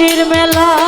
কষ্টের মেলা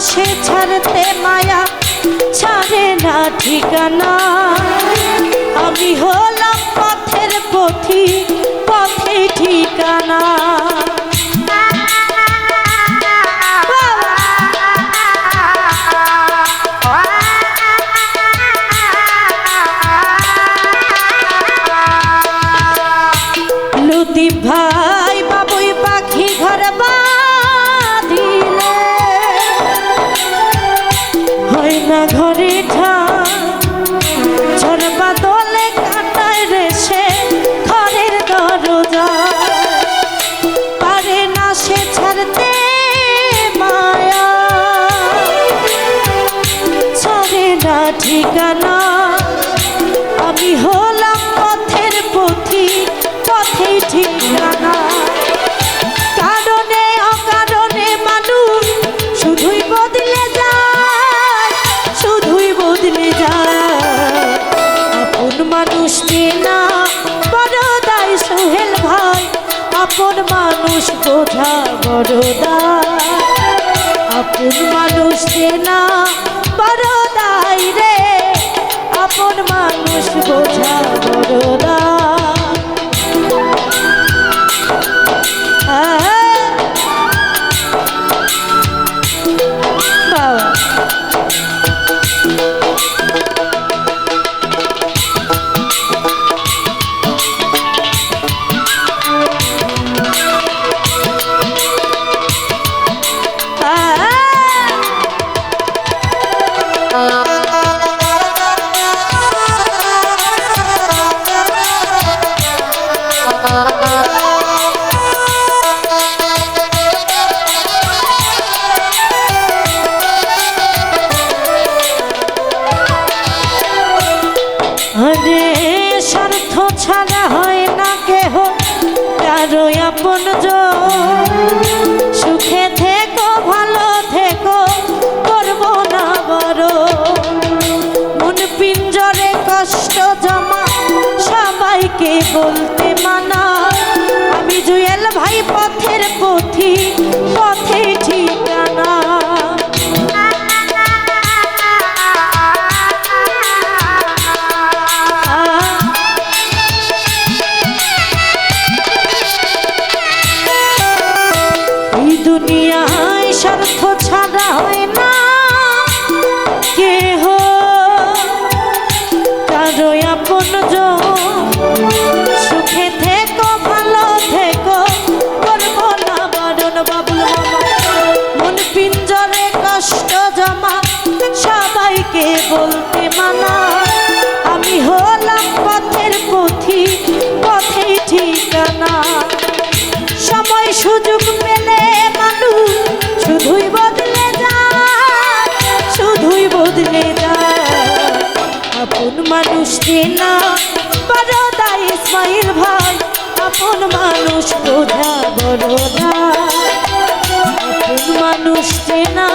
সে ছাড়তে মায়া ছাড়ে না ঠিকানা। আমি হলাম না ঘরে ঝরবা দলে কাটায় রে সে ঘরের দরজা। পারে না সে ছাড়তে মায়া। ছাড়ে না ঠিকানা। আমি হলাম আপন মানুষ বোঝা বড়দা আপন মানুষ না বড় মানুষ চেনা। বড়দা ইসমাইল ভাই আপন মানুষ বোঝা বড়দা আপন মানুষ চেনা।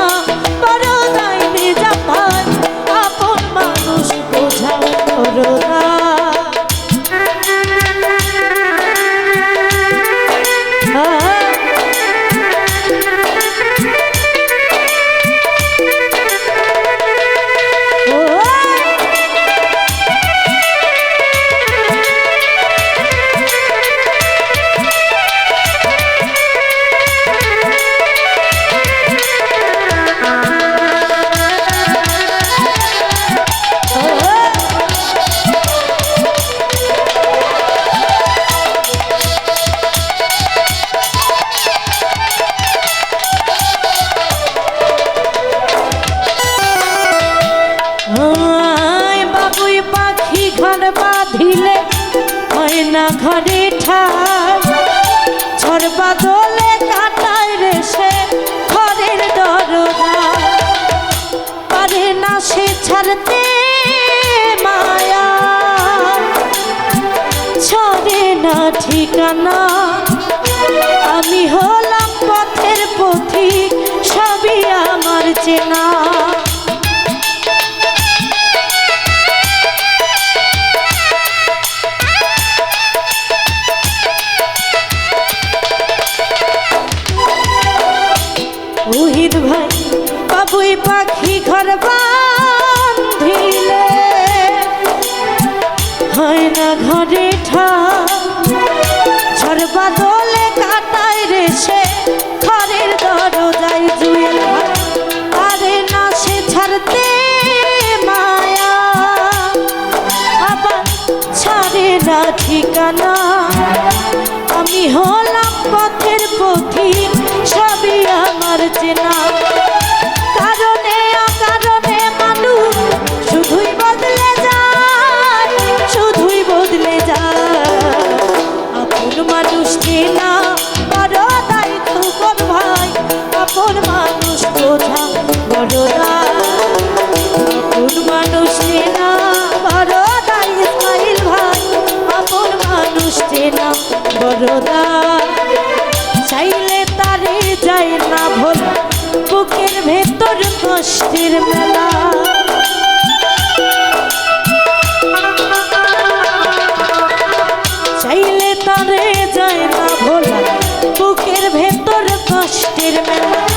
ঘরে ঠাই। ঝড় বাদলে কাটায় রে সে ঘরের দরজা পারে না সে ছাড়তে মায়া। ছড়ে না ঠিকানা। আমি হলাম পথের পথিক, সবই আমার চেনা। ঘরে ঠা ঝড় বাদলে কাটায় রে সে। ঘরের দরজায় জুয়েল পারে না সে ছাড়তে মায়া। আবার ছাড়ে না ঠিকানা। আমি হলাম পথের পথিক, সবই আমার চেনা। মানুষ চেনা বড় দায়িত্ব কর ভাই? আপন মানুষ বোঝা বড় আপন মানুষ চেনা বড় দায় ইসমাইল মানুষ চেনা বড়দা চাইলে তারে যায় না ভেতর কষ্টের মেলা। তোর কষ্টের মেলা।